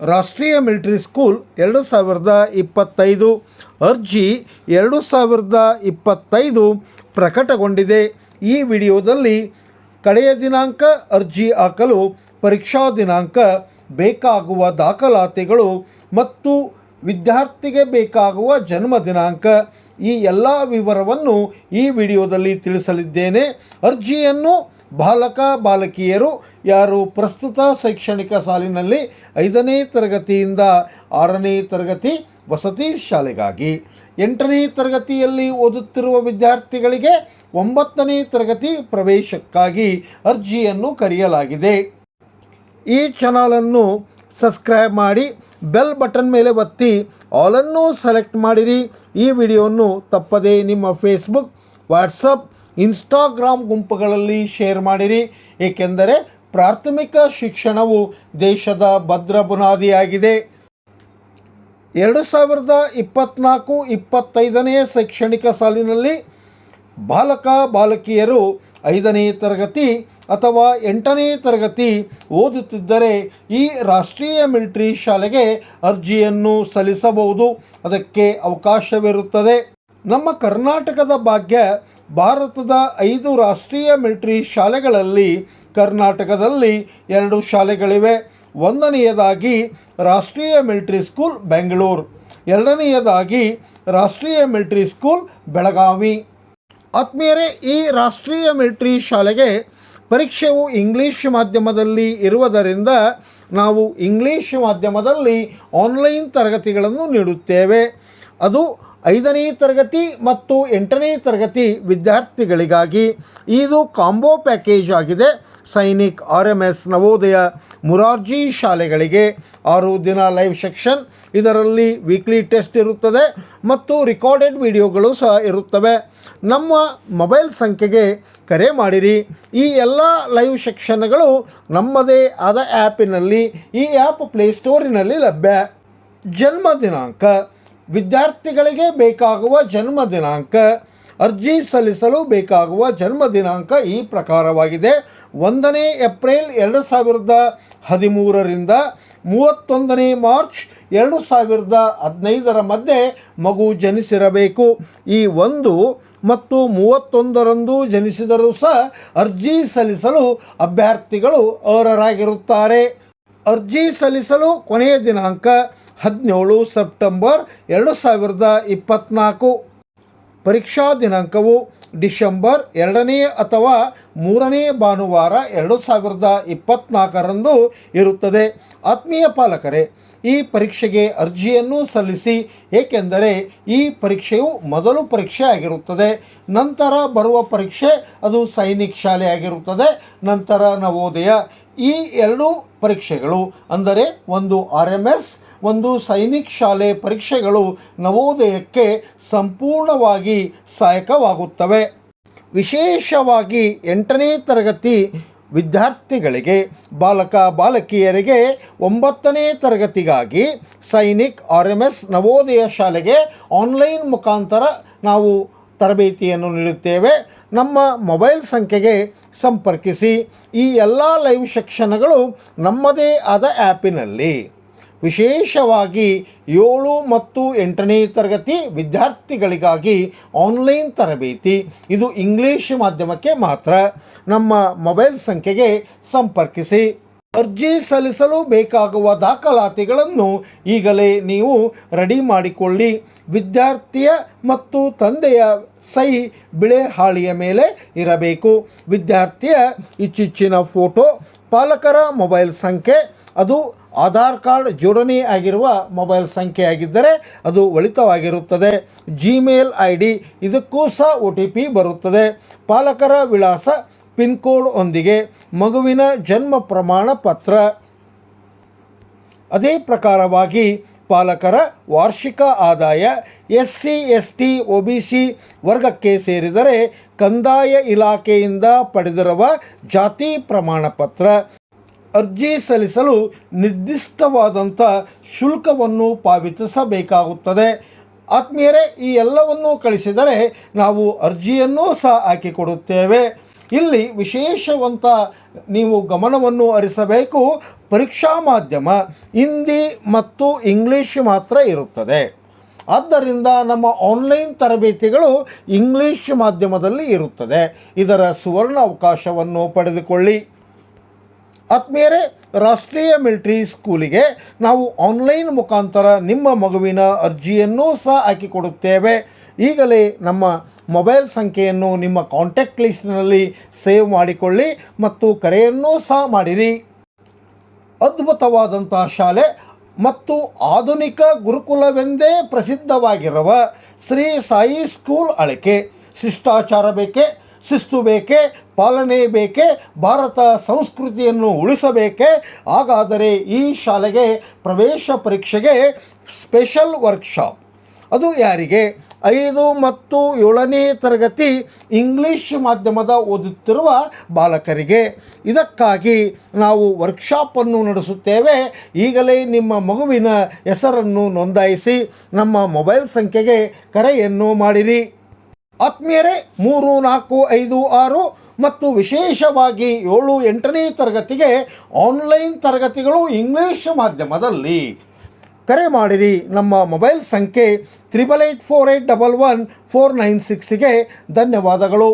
ರಾಷ್ಟ್ರೀಯ military school ಎರಡು ಸಾವಿರದ ಇಪ್ಪತ್ತೈದು ಅರ್ಜಿ ಎರಡು ಸಾವಿರದ ಇಪ್ಪತ್ತೈದು ಪ್ರಕಟಗೊಂಡಿದೆ. ಈ ವಿಡಿಯೋದಲ್ಲಿ ಕಡೆಯ ದಿನಾಂಕ ಅರ್ಜಿ ಹಾಕಲು ಪರೀಕ್ಷಾ ದಿನಾಂಕ, ಬೇಕಾಗುವ ದಾಖಲಾತಿಗಳು ಮತ್ತು ವಿದ್ಯಾರ್ಥಿಗೆ ಬೇಕಾಗುವ ಜನ್ಮ ದಿನಾಂಕ ಈ ಎಲ್ಲ ವಿವರವನ್ನು ಈ ವಿಡಿಯೋದಲ್ಲಿ ತಿಳಿಸಲಿದ್ದೇನೆ. ಅರ್ಜಿಯನ್ನು ಬಾಲಕ, ಬಾಲಕಿಯರು ಯಾರು ಪ್ರಸ್ತುತ ಶೈಕ್ಷಣಿಕ ಸಾಲಿನಲ್ಲಿ ಐದನೇ ತರಗತಿಯಿಂದ ಆರನೇ ತರಗತಿ ವಸತಿ ಶಾಲೆಗಾಗಿ. ಎಂಟನೇ ತರಗತಿಯಲ್ಲಿ ಓದುತ್ತಿರುವ ವಿದ್ಯಾರ್ಥಿಗಳಿಗೆ ಒಂಬತ್ತನೇ ತರಗತಿ ಪ್ರವೇಶಕ್ಕಾಗಿ ಅರ್ಜಿಯನ್ನು ಕರೆಯಲಾಗಿದೆ. ಈ ಚಾನಲನ್ನು ಸಬ್ಸ್ಕ್ರೈಬ್ ಮಾಡಿ, ಬೆಲ್ ಬಟನ್ ಮೇಲೆ ಒತ್ತಿ ಆಲನ್ನು ಸೆಲೆಕ್ಟ್ ಮಾಡಿರಿ. ಈ ವಿಡಿಯೋವನ್ನು ತಪ್ಪದೇ ನಿಮ್ಮ ಫೇಸ್ಬುಕ್ ವಾಟ್ಸಪ್ ಇನ್ಸ್ಟಾಗ್ರಾಮ್ ಗುಂಪುಗಳಲ್ಲಿ ಶೇರ್ ಮಾಡಿರಿ. ಏಕೆಂದರೆ ಪ್ರಾಥಮಿಕ ಶಿಕ್ಷಣವು ದೇಶದ ಭದ್ರ ಬುನಾದಿಯಾಗಿದೆ. ಎರಡು ಸಾವಿರದ ಇಪ್ಪತ್ತ್ನಾಲ್ಕು ಇಪ್ಪತ್ತೈದನೇ ಶೈಕ್ಷಣಿಕ ಸಾಲಿನಲ್ಲಿ ಬಾಲಕ, ಬಾಲಕಿಯರು ಐದನೇ ತರಗತಿ ಅಥವಾ ಎಂಟನೇ ತರಗತಿ ಓದುತ್ತಿದ್ದರೆ ಈ ರಾಷ್ಟ್ರೀಯ ಮಿಲಿಟರಿ ಶಾಲೆಗೆ ಅರ್ಜಿಯನ್ನು ಸಲ್ಲಿಸಬಹುದು. ಅದಕ್ಕೆ ಅವಕಾಶವಿರುತ್ತದೆ. ನಮ್ಮ ಕರ್ನಾಟಕದ ಭಾಗ್ಯ ಭಾರತದ ಐದು ರಾಷ್ಟ್ರೀಯ ಮಿಲಿಟರಿ ಶಾಲೆಗಳಲ್ಲಿ ಕರ್ನಾಟಕದಲ್ಲಿ ಎರಡು ಶಾಲೆಗಳಿವೆ. ಒಂದನೆಯದಾಗಿ ರಾಷ್ಟ್ರೀಯ ಮಿಲಿಟರಿ ಸ್ಕೂಲ್ ಬೆಂಗಳೂರು. ಎರಡನೆಯದಾಗಿ ರಾಷ್ಟ್ರೀಯ ಮಿಲಿಟರಿ ಸ್ಕೂಲ್ ಬೆಳಗಾವಿ. ಆತ್ಮೀಯರೇ, ಈ ರಾಷ್ಟ್ರೀಯ ಮಿಲಿಟರಿ ಶಾಲೆಗೆ ಪರೀಕ್ಷೆಯು ಇಂಗ್ಲೀಷ್ ಮಾಧ್ಯಮದಲ್ಲಿ ಇರುವುದರಿಂದ ನಾವು ಇಂಗ್ಲೀಷ್ ಮಾಧ್ಯಮದಲ್ಲಿ ಆನ್ಲೈನ್ ತರಗತಿಗಳನ್ನು ನೀಡುತ್ತೇವೆ. ಅದು ಐದನೇ ತರಗತಿ ಮತ್ತು ಎಂಟನೇ ತರಗತಿ ವಿದ್ಯಾರ್ಥಿಗಳಿಗಾಗಿ. ಇದು ಕಾಂಬೋ ಪ್ಯಾಕೇಜ್ ಆಗಿದೆ. Sainik R M S Navodaya Murarji ಶಾಲೆಗಳಿಗೆ ಆರು ದಿನ ಲೈವ್ ಸೆಕ್ಷನ್. ಇದರಲ್ಲಿ ವೀಕ್ಲಿ ಟೆಸ್ಟ್ ಇರುತ್ತದೆ ಮತ್ತು ರೆಕಾರ್ಡೆಡ್ ವಿಡಿಯೋಗಳು ಸಹ ಇರುತ್ತವೆ. ನಮ್ಮ ಮೊಬೈಲ್ ಸಂಖ್ಯೆಗೆ ಕರೆ ಮಾಡಿರಿ. ಈ ಎಲ್ಲ ಲೈವ್ ಸೆಕ್ಷನ್ಗಳು ನಮ್ಮದೇ ಆದ ಆ್ಯಪಿನಲ್ಲಿ, ಈ ಆ್ಯಪ್ ಪ್ಲೇಸ್ಟೋರಿನಲ್ಲಿ ಲಭ್ಯ. ಜನ್ಮ ದಿನಾಂಕ. ವಿದ್ಯಾರ್ಥಿಗಳಿಗೆ ಬೇಕಾಗುವ ಜನ್ಮ ದಿನಾಂಕ. ಅರ್ಜಿ ಸಲ್ಲಿಸಲು ಬೇಕಾಗುವ ಜನ್ಮ ದಿನಾಂಕ ಈ ಪ್ರಕಾರವಾಗಿದೆ. ಒಂದನೇ ಏಪ್ರಿಲ್ ಎರಡು ಸಾವಿರದ ಹದಿಮೂರರಿಂದ, ಮೂವತ್ತೊಂದನೇ ಮಾರ್ಚ್ ಎರಡು ಸಾವಿರದ ಹದಿನೈದರ ಮಧ್ಯೆ ಮಗು ಜನಿಸಿರಬೇಕು. ಈ ಒಂದು ಮತ್ತು ಮೂವತ್ತೊಂದರಂದು ಜನಿಸಿದರೂ ಸಹ ಅರ್ಜಿ ಸಲ್ಲಿಸಲು ಅಭ್ಯರ್ಥಿಗಳು ಅರ್ಹರಾಗಿರುತ್ತಾರೆ. ಅರ್ಜಿ ಸಲ್ಲಿಸಲು ಕೊನೆಯ ದಿನಾಂಕ ಹದಿನೇಳು ಸೆಪ್ಟೆಂಬರ್ ಎರಡು ಸಾವಿರದ ಇಪ್ಪತ್ತ್ನಾಲ್ಕು ಪರೀಕ್ಷಾ ದಿನಾಂಕವು ಡಿಸೆಂಬರ್ ಎರಡನೇ ಅಥವಾ ಮೂರನೇ ಭಾನುವಾರ ಎರಡು ಸಾವಿರದ ಇಪ್ಪತ್ನಾಲ್ಕರಂದು ಇರುತ್ತದೆ. ಆತ್ಮೀಯ ಪಾಲಕರೇ, ಈ ಪರೀಕ್ಷೆಗೆ ಅರ್ಜಿಯನ್ನು ಸಲ್ಲಿಸಿ, ಏಕೆಂದರೆ ಈ ಪರೀಕ್ಷೆಯು ಮೊದಲು ಪರೀಕ್ಷೆ ಆಗಿರುತ್ತದೆ. ನಂತರ ಬರುವ ಪರೀಕ್ಷೆ, ಅದು ಸೈನಿಕ್ ಶಾಲೆ ಆಗಿರುತ್ತದೆ. ನಂತರ ನವೋದಯ. ಈ ಎರಡೂ ಪರೀಕ್ಷೆಗಳು, ಅಂದರೆ ಒಂದು ಆರ್ ಎಂ ಎಸ್ ಒಂದು ಸೈನಿಕ್ ಶಾಲೆ ಪರೀಕ್ಷೆಗಳು ನವೋದಯಕ್ಕೆ ಸಂಪೂರ್ಣವಾಗಿ ಸಹಾಯಕವಾಗುತ್ತವೆ. ವಿಶೇಷವಾಗಿ ಎಂಟನೇ ತರಗತಿ ವಿದ್ಯಾರ್ಥಿಗಳಿಗೆ, ಬಾಲಕ ಬಾಲಕಿಯರಿಗೆ ಒಂಬತ್ತನೇ ತರಗತಿಗಾಗಿ Sainik R M S Navodaya ಶಾಲೆಗೆ ಆನ್ಲೈನ್ ಮುಖಾಂತರ ನಾವು ತರಬೇತಿಯನ್ನು ನೀಡುತ್ತೇವೆ. ನಮ್ಮ ಮೊಬೈಲ್ ಸಂಖ್ಯೆಗೆ ಸಂಪರ್ಕಿಸಿ. ಈ ಎಲ್ಲ ಲೈವ್ ಶಿಕ್ಷಣಗಳು ನಮ್ಮದೇ ಆದ ಆ್ಯಪಿನಲ್ಲಿ. ವಿಶೇಷವಾಗಿ ಏಳು ಮತ್ತು ಎಂಟನೇ ತರಗತಿ ವಿದ್ಯಾರ್ಥಿಗಳಿಗಾಗಿ ಆನ್ಲೈನ್ ತರಬೇತಿ. ಇದು ಇಂಗ್ಲೀಷ್ ಮಾಧ್ಯಮಕ್ಕೆ ಮಾತ್ರ. ನಮ್ಮ ಮೊಬೈಲ್ ಸಂಖ್ಯೆಗೆ ಸಂಪರ್ಕಿಸಿ. ಅರ್ಜಿ ಸಲ್ಲಿಸಲು ಬೇಕಾಗುವ ದಾಖಲಾತಿಗಳನ್ನು ಈಗಲೇ ನೀವು ರೆಡಿ ಮಾಡಿಕೊಳ್ಳಿ. ವಿದ್ಯಾರ್ಥಿಯ ಮತ್ತು ತಂದೆಯ ಸಹಿ ಬಿಳೆ ಹಾಳಿಯ ಮೇಲೆ ಇರಬೇಕು. ವಿದ್ಯಾರ್ಥಿಯ ಇಚ್ಚಿಚ್ಚಿನ ಫೋಟೋ, ಪಾಲಕರ ಮೊಬೈಲ್ ಸಂಖ್ಯೆ, ಅದು ಆಧಾರ್ ಕಾರ್ಡ್ ಜೋಡಣೆ ಆಗಿರುವ ಮೊಬೈಲ್ ಸಂಖ್ಯೆ ಆಗಿದ್ದರೆ ಅದು ಒಳಿತವಾಗಿರುತ್ತದೆ. ಜಿಮೇಲ್ ಐ ಡಿ ಇದಕ್ಕೂ ಸಹ ಒ ಟಿ ಪಿ ಬರುತ್ತದೆ. ಪಾಲಕರ ವಿಳಾಸ, ಪಿನ್ ಕೋಡ್ ಒಂದಿಗೆ, ಮಗುವಿನ ಜನ್ಮ ಪ್ರಮಾಣ ಪತ್ರ. ಅದೇ ಪ್ರಕಾರವಾಗಿ ಪಾಲಕರ ವಾರ್ಷಿಕ ಆದಾಯ, S C, S T, O B C ವರ್ಗಕ್ಕೆ ಸೇರಿದರೆ ಕಂದಾಯ ಇಲಾಖೆಯಿಂದ ಪಡೆದಿರುವ ಜಾತಿ ಪ್ರಮಾಣ ಪತ್ರ ಅರ್ಜಿ ಸಲ್ಲಿಸಲು ನಿರ್ದಿಷ್ಟವಾದಂಥ ಶುಲ್ಕವನ್ನು ಪಾವತಿಸಬೇಕಾಗುತ್ತದೆ. ಆತ್ಮೀಯರೇ, ಈ ಎಲ್ಲವನ್ನು ಕಳಿಸಿದರೆ ನಾವು ಅರ್ಜಿಯನ್ನು ಸಹ ಹಾಕಿಕೊಡುತ್ತೇವೆ. ಇಲ್ಲಿ ವಿಶೇಷವಂತ ನೀವು ಗಮನವನ್ನು ಹರಿಸಬೇಕು. ಪರೀಕ್ಷಾ ಮಾಧ್ಯಮ, ಹಿಂದಿ ಮತ್ತು ಇಂಗ್ಲೀಷ್ ಮಾತ್ರ ಇರುತ್ತದೆ. ಆದ್ದರಿಂದ ನಮ್ಮ ಆನ್ಲೈನ್ ತರಬೇತಿಗಳು ಇಂಗ್ಲೀಷ್ ಮಾಧ್ಯಮದಲ್ಲಿ ಇರುತ್ತದೆ. ಇದರ ಸುವರ್ಣ ಅವಕಾಶವನ್ನು ಪಡೆದುಕೊಳ್ಳಿ. ಆತ್ಮೀಯರೇ ರಾಷ್ಟ್ರೀಯ ಮಿಲಿಟರಿ ಸ್ಕೂಲಿಗೆ ನಾವು ಆನ್ಲೈನ್ ಮುಖಾಂತರ ನಿಮ್ಮ ಮಗುವಿನ ಅರ್ಜಿಯನ್ನೂ ಸಹ ಹಾಕಿಕೊಡುತ್ತೇವೆ. ಈಗಲೇ ನಮ್ಮ ಮೊಬೈಲ್ ಸಂಖ್ಯೆಯನ್ನು ನಿಮ್ಮ ಕಾಂಟ್ಯಾಕ್ಟ್ ಲಿಸ್ಟ್ನಲ್ಲಿ ಸೇವ್ ಮಾಡಿಕೊಳ್ಳಿ ಮತ್ತು ಕರೆಯನ್ನೂ ಸಹ ಮಾಡಿರಿ. ಅದ್ಭುತವಾದಂತಹ ಶಾಲೆ ಮತ್ತು ಆಧುನಿಕ ಗುರುಕುಲವೆಂದೇ ಪ್ರಸಿದ್ಧವಾಗಿರುವ ಶ್ರೀ ಸಾಯಿ ಸ್ಕೂಲ್ ಅಳಕೆ. ಶಿಷ್ಟಾಚಾರ ಬೇಕೆ? ಶಿಸ್ತು ಬೇಕೆ, ಪಾಲನೆ ಬೇಕೆ, ಭಾರತ ಸಂಸ್ಕೃತಿಯನ್ನು ಉಳಿಸಬೇಕೆ. ಹಾಗಾದರೆ ಈ ಶಾಲೆಗೆ ಪ್ರವೇಶ ಪರೀಕ್ಷೆಗೆ ಸ್ಪೆಷಲ್ ವರ್ಕ್ಶಾಪ್. ಅದು ಯಾರಿಗೆ? ಐದು ಮತ್ತು ಏಳನೇ ತರಗತಿ ಇಂಗ್ಲಿಷ್ ಮಾಧ್ಯಮದ ಓದುತ್ತಿರುವ ಬಾಲಕರಿಗೆ. ಇದಕ್ಕಾಗಿ ನಾವು ವರ್ಕ್ಶಾಪನ್ನು ನಡೆಸುತ್ತೇವೆ. ಈಗಲೇ ನಿಮ್ಮ ಮಗುವಿನ ಹೆಸರನ್ನು ನೋಂದಾಯಿಸಿ, ನಮ್ಮ ಮೊಬೈಲ್ ಸಂಖ್ಯೆಗೆ ಕರೆಯನ್ನು ಮಾಡಿರಿ. ಆತ್ಮೀಯರೇ, ಮೂರು, ನಾಲ್ಕು, ಐದು, ಆರು ಮತ್ತು ವಿಶೇಷವಾಗಿ ಏಳು, ಎಂಟನೇ ತರಗತಿಗೆ ಆನ್ಲೈನ್ ತರಗತಿಗಳು ಇಂಗ್ಲೀಷ್ ಮಾಧ್ಯಮದಲ್ಲಿ. ಕರೆ ಮಾಡಿರಿ, ನಮ್ಮ ಮೊಬೈಲ್ ಸಂಖ್ಯೆ triple eight four eight double one four nine ಸಿಕ್ಸಿಗೆ ಧನ್ಯವಾದಗಳು.